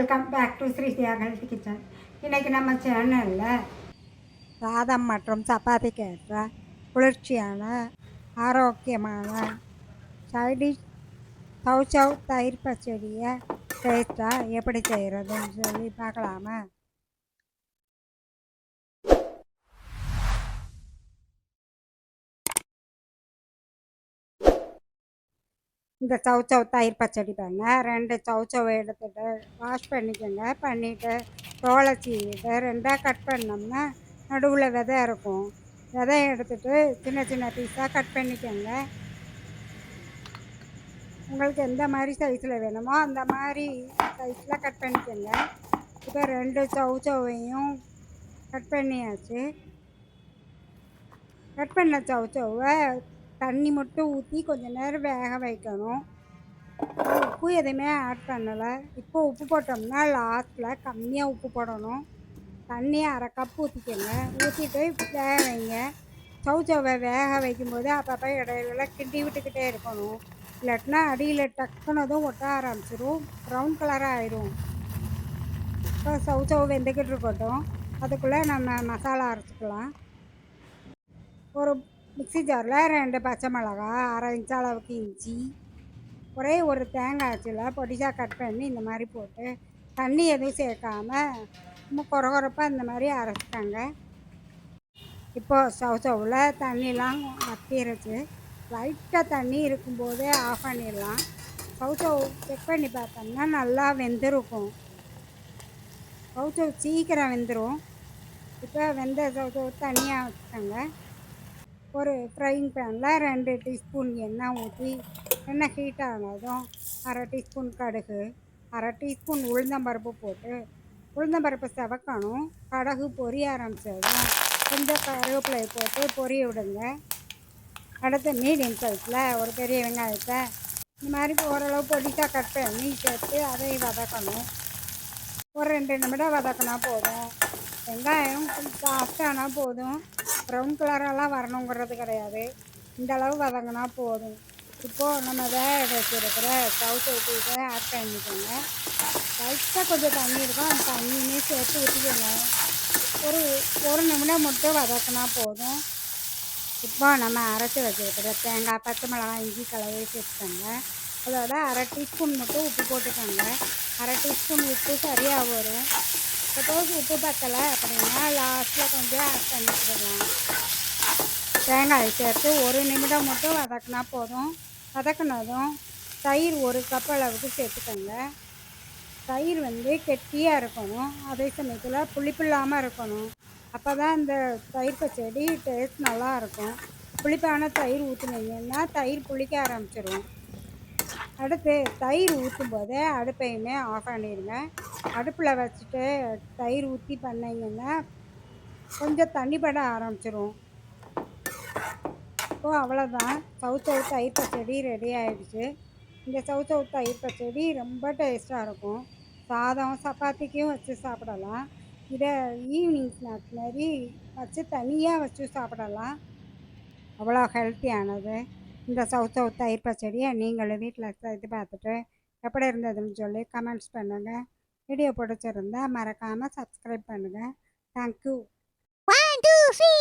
Welcome back to Sri Siya health kitchen இன்றைக்கி நம்ம சேனலில் சாதம் மற்றும் சப்பாத்திக்கு ஏற்ற குளிர்ச்சியான ஆரோக்கியமான சைடிஷ் சவ் தயிர் பச்சடியை டேஸ்ட்டாக எப்படி செய்கிறதுன்னு சொல்லி பார்க்கலாமா? இந்த சவுச்சவ் தயிர் பச்சடி பண்ண ரெண்டு சவுச்சவை எடுத்துட்டு வாஷ் பண்ணிக்கோங்க. பண்ணிவிட்டு தோலை சீவிட்டு ரெண்டாக கட் பண்ணோம்னா நடுவில் விதை இருக்கும். விதையை எடுத்துட்டு சின்ன சின்ன பீஸாக கட் பண்ணிக்கோங்க. உங்களுக்கு எந்த மாதிரி சைஸில் வேணுமோ அந்த மாதிரி சைஸில் கட் பண்ணிக்கோங்க. இப்போ ரெண்டு சவுச்சவையும் கட் பண்ணியாச்சு. கட் பண்ண சவுச்சவை தண்ணி மட்டும் ஊற்றி கொஞ்ச நேரம் வேக வைக்கணும். உப்பு எதுவுமே ஆட் பண்ணலை. இப்போ உப்பு போட்டோம்னா லாஸ்ட்டில் கம்மியாக உப்பு போடணும். தண்ணி அரை கப் ஊற்றிக்கோங்க ஊற்றிட்டு வேக வைங்க. சவுச்சவை வேக வைக்கும்போது அப்பப்போ இடையில கிண்டி விட்டுக்கிட்டே இருக்கணும். இல்லாட்டினா அடியில் டக்குனதும் ஒட்ட ஆரம்பிச்சிடும் ப்ரௌன் கலராக ஆயிரும். இப்போ சவுச்சவை வெந்துக்கிட்டு இருக்கட்டும். அதுக்குள்ளே நம்ம மசாலா அரைச்சிக்கலாம். ஒரு மிக்ஸி ஜாரில் ரெண்டு பச்சை மிளகா அரை இன்ச் அளவுக்கு இஞ்சி ஒரே ஒரு தேங்காய் அச்சில் பொடிசாக கட் பண்ணி இந்த மாதிரி போட்டு தண்ணி எதுவும் சேர்க்காம குறகுறப்பாக இந்த மாதிரி அரைச்சிட்டாங்க இப்போது சவ் சவ்வில் தண்ணிலாம் வத்திருச்சு. லைட்டாக தண்ணி இருக்கும்போதே ஆஃப் பண்ணிடலாம். சவ் சவ் செக் பண்ணி பார்த்தோம்னா நல்லா வெந்திருக்கும். சவ் சவ் சீக்கிரம் வெந்துடும் இப்போ வெந்த சவ் சவ் தனியாக வச்சுட்டாங்க ஒரு ஃப்ரைங் பேனில் ரெண்டு டீஸ்பூன் எண்ணெய் ஊற்றி எண்ணெய் ஹீட் ஆனதும் அரை டீஸ்பூன் கடுகு அரை டீஸ்பூன் உளுந்தம்பருப்பு போட்டு உளுந்தம்பருப்பு செவக்கணும் கடுகு பொரிய ஆரம்பிச்சதும் கொஞ்சம் கருவேப்பிலை போட்டு பொரிய விடுங்க. அடுத்து மீடியம் சைஸில் ஒரு பெரிய வெங்காயத்தை இந்த மாதிரி ஓரளவு பொடிசாக கட் பண்ணி சேர்த்து அதை வதக்கணும். ஒரு ரெண்டு நிமிடம் வதக்கினா போதும். வெங்காயம் கொஞ்சம் போதும். ப்ரௌன் கலரெல்லாம் வரணுங்கிறது கிடையாது. இந்த அளவு வதங்கினா போதும். இப்போது நம்ம வேக வச்சுருக்கிற சவுத்து ஊற்றிட்டு ஆட் பண்ணிக்கோங்க. லைட்டாக கொஞ்சம் தண்ணி இருக்கும். அந்த தண்ணியுமே சேர்த்து ஊற்றிக்கோங்க ஒரு ஒரு நிமிடம் மட்டும் வதக்கினா போதும். இப்போ நம்ம அரைச்சி வச்சுருக்கிற தேங்காய் பச்சை மிளகாய் இஞ்சி கலவையை சேர்த்துக்கோங்க. அதோட அரை டீஸ்பூன் மட்டும் உப்பு போட்டுக்கோங்க. அரை டீஸ்பூன் உப்பு சரியாக வரும். சப்போஸ் உப்பு பத்தலை. அப்படின்னா லாஸ்ட்டில் கொஞ்சம் ஆட் பண்ணிக்கிடலாம். தேங்காய் சேர்த்து ஒரு நிமிடம் மட்டும் வதக்கினா போதும். வதக்கினதும் தயிர் ஒரு கப் அளவுக்கு சேர்த்துக்கோங்க. தயிர் வந்து கெட்டியாக இருக்கணும். அதே சமயத்தில் புளிப்பு இல்லாமல் இருக்கணும். அப்போ தான் இந்த தயிர் பச்சடி டேஸ்ட் நல்லா இருக்கும். புளிப்பான தயிர் ஊற்றுனீங்கன்னா தயிர் புளிக்க ஆரம்பிச்சிடும் அடுத்து தயிர் ஊற்றும் போதே அடுப்பையுமே ஆஃப் பண்ணிடுங்க. அடுப்பில் வச்சுட்டு தயிர் ஊற்றி பண்ணிங்கன்னா கொஞ்சம் தண்ணி பட ஆரம்பிச்சிரும். இப்போ அவ்வளோதான் சவுச்சவு தயிர் பச்சடி ரெடி ஆகிடுச்சு இந்த சவுச்சவு தயிர் பச்சடி ரொம்ப டேஸ்ட்டாக இருக்கும். சாதம் சப்பாத்திக்கும் வச்சு சாப்பிடலாம். இதை ஈவினிங் ஸ்நாக்ஸ் மாதிரி வச்சு தனியாக வச்சு சாப்பிடலாம். அவ்வளோ ஹெல்த்தியானது இந்த சவுச்சவு தயிர் பச்சடியை நீங்களும் வீட்டில் இது பார்த்துட்டு எப்படி இருந்ததுன்னு சொல்லி கமெண்ட்ஸ் பண்ணுங்கள் வீடியோ பிடிச்சிருந்தா மறக்காமல் சப்ஸ்கிரைப் பண்ணுங்கள் தேங்க்யூ ஒன் டூ த்ரீ.